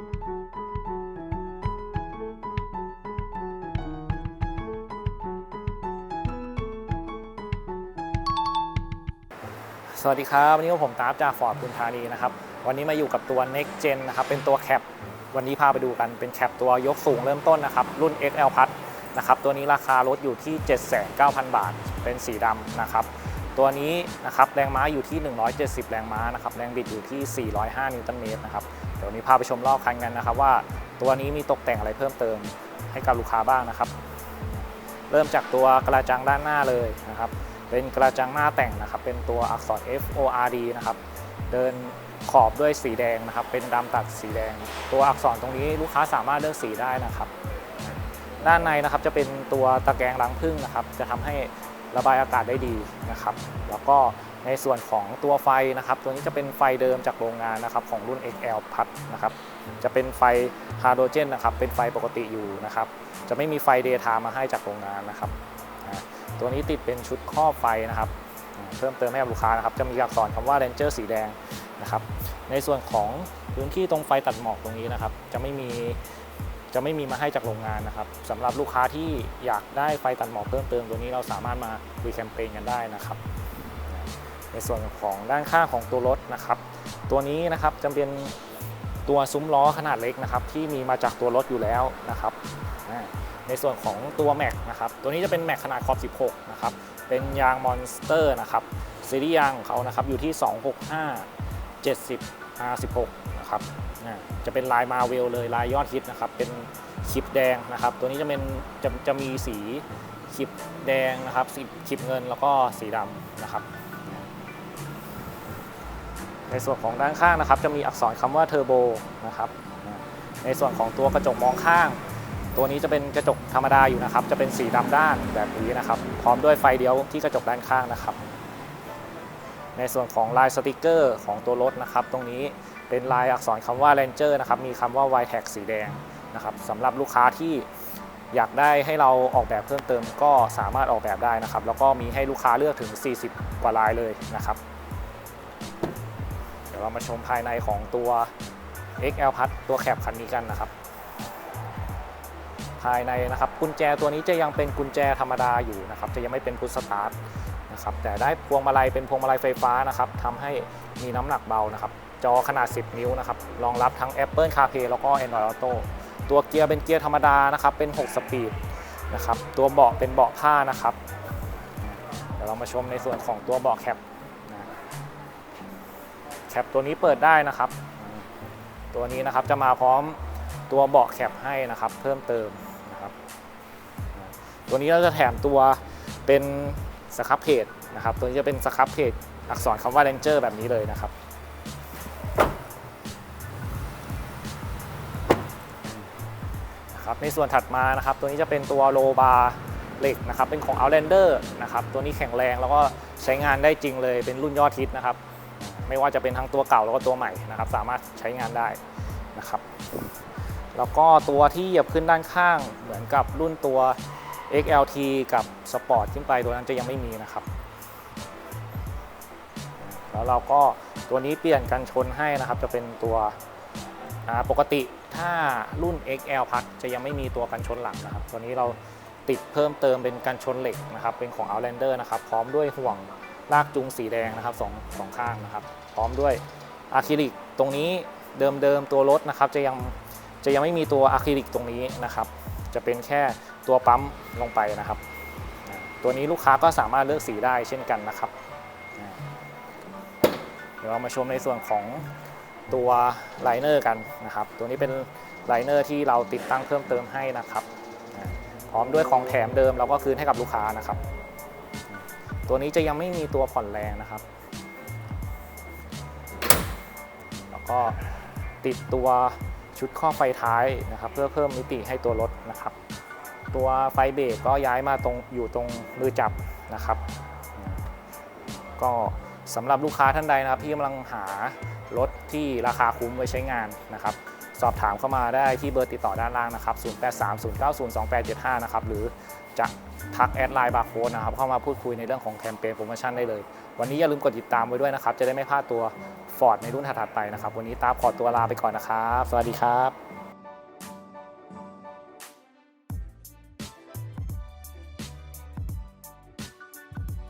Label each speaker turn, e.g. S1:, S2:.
S1: สวัสดีครับวันนี้ผมตาฟจากฟอร์ดพุนธานีนะครับ วันนี้มาอยู่กับตัว Next Gen นะครับ เป็นตัวแคปวันนี้พาไปดูกันเป็นแคปตัวยกสูงเริ่มต้นนะครับ รุ่น XL Plus นะครับ ตัวนี้ราคารถอยู่ที่ 79,000 บาท เป็นสีดำนะครับ ตัวนี้นะครับแรงม้าอยู่ที่ 170 แรงม้านะครับแรงบิดอยู่ที่ 405 นิวตันเมตรนะครับเดี๋ยววนนี้พาไปชมรอบคันกันนะครับว่าตัวนี้มีตกแต่งอะไรเพิ่มเติมให้กับลูกค้าบ้างนะครับ เริ่มจากตัวกระจังด้านหน้าเลยนะครับเป็นกระจังหน้าแต่งนะครับเป็นตัวอักษร F O R D นะครับเดินขอบด้วยสีแดงนะครับ เป็นดำตัดสีแดง ตัวอักษรตรงนี้ลูกค้าสามารถเลือกสีได้นะครับ ด้านในนะครับจะเป็นตัวตะแกรงล้างพึ่งนะครับ จะทำให้ ระบายอากาศได้ดีนะครับ แล้วก็ในส่วนของตัวไฟนะครับ ตัวนี้จะเป็นไฟเดิมจากโรงงานนะครับของรุ่น XL พัดนะครับ จะเป็นไฟฮาโดรเจนนะครับ เป็นไฟปกติอยู่นะครับ จะไม่มีไฟเดย์ทม์มาให้จากโรงงานนะครับ ตัวนี้ติดเป็นชุดครอบไฟนะครับ เพิ่มเติมให้กับลูกค้านะครับ จะมีอักษรคำว่า Ranger สีแดงนะครับ ในส่วนของพื้นที่ตรงไฟตัดหมอกตรงนี้นะครับ จะไม่มี จะไม่มีมาให้จากโรงงานนะครับสำหรับลูกค้าที่อยากได้ไฟตัดหมอกเพิ่มเติมตัวนี้เราสามารถมาดูแคมเปญกันได้นะครับ ในส่วนของด้านข้างของตัวรถนะครับ ตัวนี้นะครับจะเป็นตัวซุ้มล้อขนาดเล็กนะครับ ที่มีมาจากตัวรถอยู่แล้วนะครับ ในส่วนของตัวแม็กนะครับตัวนี้จะเป็นแม็กขนาดขอบ 16 นะครับ เป็นยางมอนสเตอร์นะครับซีรีส์ยางของเขานะครับอยู่ที่ 265 70 R16 นะครับจะเป็นลายมาเวลเลยลายยอดฮิตนะครับ เป็นคลิปแดงนะครับ ตัวนี้จะเป็นจะจะมีสีคลิปแดงนะครับคลิปเงินแล้วก็สีดำนะครับ ในส่วนของด้านข้างนะครับ จะมีอักษรคำว่าเทอร์โบนะครับ ในส่วนของตัวกระจกมองข้าง ตัวนี้จะเป็นกระจกธรรมดาอยู่นะครับ จะเป็นสีดำด้านแบบนี้นะครับ พร้อมด้วยไฟเดียวที่กระจกด้านข้างนะครับ ในส่วนของลายสติกเกอร์ของตัวรถนะครับ ตรงนี้ เป็นลายอักษรคำว่า Ranger นะครับ มีคำว่า y t a g สีแดงนะครับสำหรับลูกค้าที่อยากได้ให้เราออกแบบเพิ่มเติมก็สามารถออกแบบได้นะครับ แล้วก็มีให้ลูกค้าเลือกถึง 40 กว่าลายเลยนะครับ เดี๋ยวเรามาชมภายในของตัว XL พัดตัวแคปคันนี้กันนะครับ ภายในนะครับกุญแจตัวนี้จะยังเป็นกุญแจธรรมดาอยู่นะครับ จะยังไม่เป็นพุทสตาร์ท นะครับแต่ได้พวงมาลัยเป็นพวงมาลัยไฟฟ้านะครับทำให้มีน้ำหนักเบานะครับจอขนาด 10 นิ้วนะครับรองรับทั้ง Apple CarPlay แล้วก็ Android Auto ตัวเกียร์เป็นเกียร์ธรรมดานะครับเป็น 6 สปีดนะครับตัวเบาะเป็นเบาะผ้านะครับเดี๋ยวเรามาชมในส่วนของตัวเบาะแคปแคปตัวนี้เปิดได้นะครับ ตัวนี้นะครับจะมาพร้อมตัวเบาะแคปให้นะครับเพิ่มเติมนะครับตัวนี้เราจะแถมตัวเป็น สครับเพจนะครับ ตัวนี้จะเป็นสครับเพจอักษรคำว่า Ranger แบบนี้เลยนะครับ นะครับ ในส่วนถัดมานะครับ ตัวนี้จะเป็นตัวโลบาร์เหล็กนะครับ เป็นของ Outlander นะครับ ตัวนี้แข็งแรงแล้วก็ใช้งานได้จริงเลย เป็นรุ่นยอดฮิตนะครับ ไม่ว่าจะเป็นทั้งตัวเก่าแล้วก็ตัวใหม่นะครับ สามารถใช้งานได้นะครับ แล้วก็ตัวที่เหยียบขึ้นด้านข้างเหมือนกับรุ่นตัว XLT กับ Sport ขึ้นไปตัวนั้นจะยังไม่มีนะครับ แล้วเราก็ตัวนี้เปลี่ยนกันชนให้นะครับ จะเป็นตัวปกติถ้ารุ่น XL พัดจะยังไม่มีตัวกันชนหลังนะครับ ตัวนี้เราติดเพิ่มเติมเป็นกันชนเหล็กนะครับ เป็นของ Outlander นะครับ พร้อมด้วยห่วงลากจูงสีแดงนะครับสองสองข้างนะครับ พร้อมด้วยอะคริลิกตรงนี้เดิมๆตัวรถนะครับจะยังจะยังไม่มีตัวอะคริลิกตรงนี้นะครับ จะเป็นแค่ ตัวปั๊มลงไปนะครับ ตัวนี้ลูกค้าก็สามารถเลือกสีได้เช่นกันนะครับ เดี๋ยวเรามาชมในส่วนของตัวไลเนอร์กันนะครับ ตัวนี้เป็นไลเนอร์ที่เราติดตั้งเพิ่มเติมให้นะครับ พร้อมด้วยของแถมเดิมเราก็คืนให้กับลูกค้านะครับ ตัวนี้จะยังไม่มีตัวผ่อนแรงนะครับ แล้วก็ติดตัวชุดข้อไฟท้ายนะครับ เพื่อเพิ่มมิติให้ตัวรถนะครับ ตัวไฟเบรกก็ย้ายมาตรงอยู่ตรงมือจับนะครับ ก็สำหรับลูกค้าท่านใดนะครับที่กำลังหารถที่ราคาคุ้มไว้ใช้งานนะครับ สอบถามเข้ามาได้ที่เบอร์ติดต่อด้านล่างนะครับ 0830902875 นะครับ หรือจะทักแอดไลน์บาร์โค้ดนะครับ เข้ามาพูดคุยในเรื่องของแคมเปญโปรโมชั่นได้เลย วันนี้อย่าลืมกดติดตามไว้ด้วยนะครับ จะได้ไม่พลาดตัว Ford ในรุ่นถัดๆไปนะครับ วันนี้ตาขอตัวลาไปก่อนนะครับ สวัสดีครับ